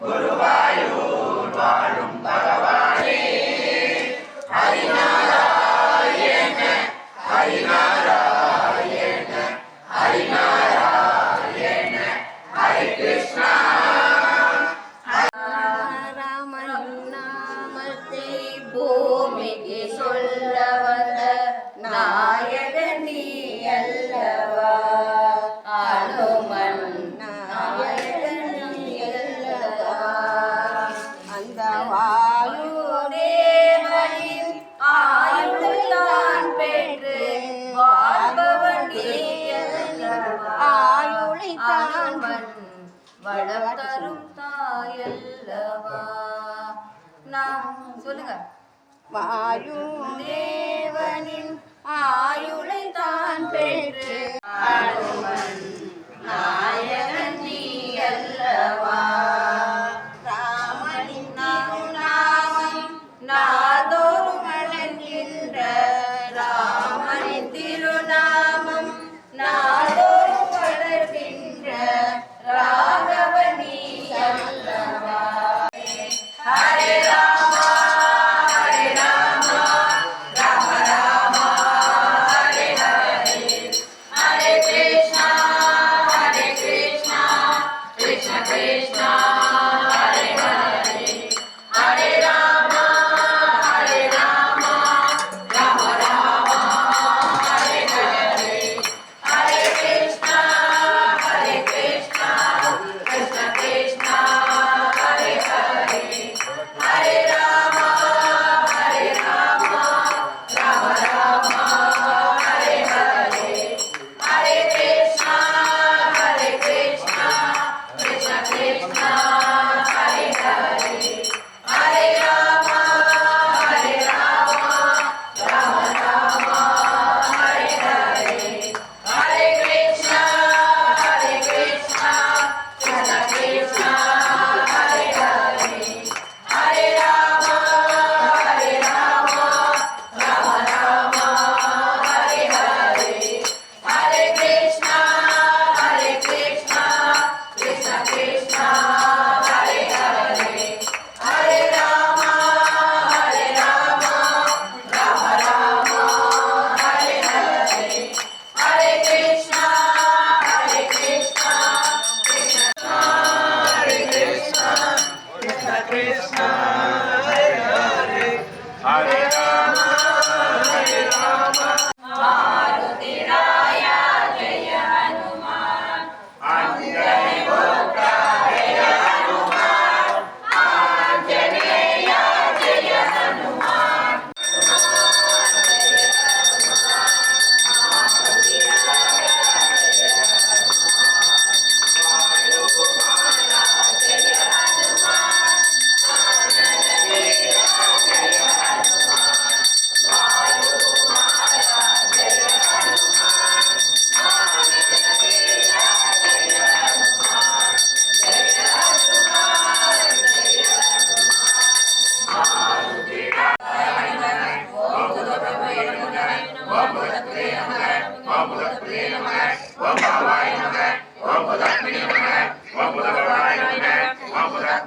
Guru வாயும் தேவனின் ஆயுளை தான் பெற்று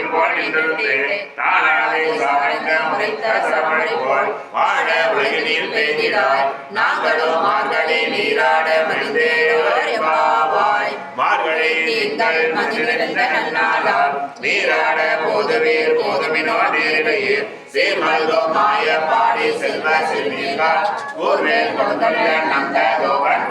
வளம்பரி போல் நின்றது தாழாதை சாய்ந்த முறைத்த சரமரை போல் வாழ உலகினில் பெய்திடாய் நாங்களும் நீராட மனிதேரோர் எம்பாவாய் மார்கழி நீங்கள் நீராட போதுவீர் போதுமினோ மாய பாடி செல்வ செல்வீர்கள் ஊர்வேல் கொடுத்தல்ல நந்த கோபன்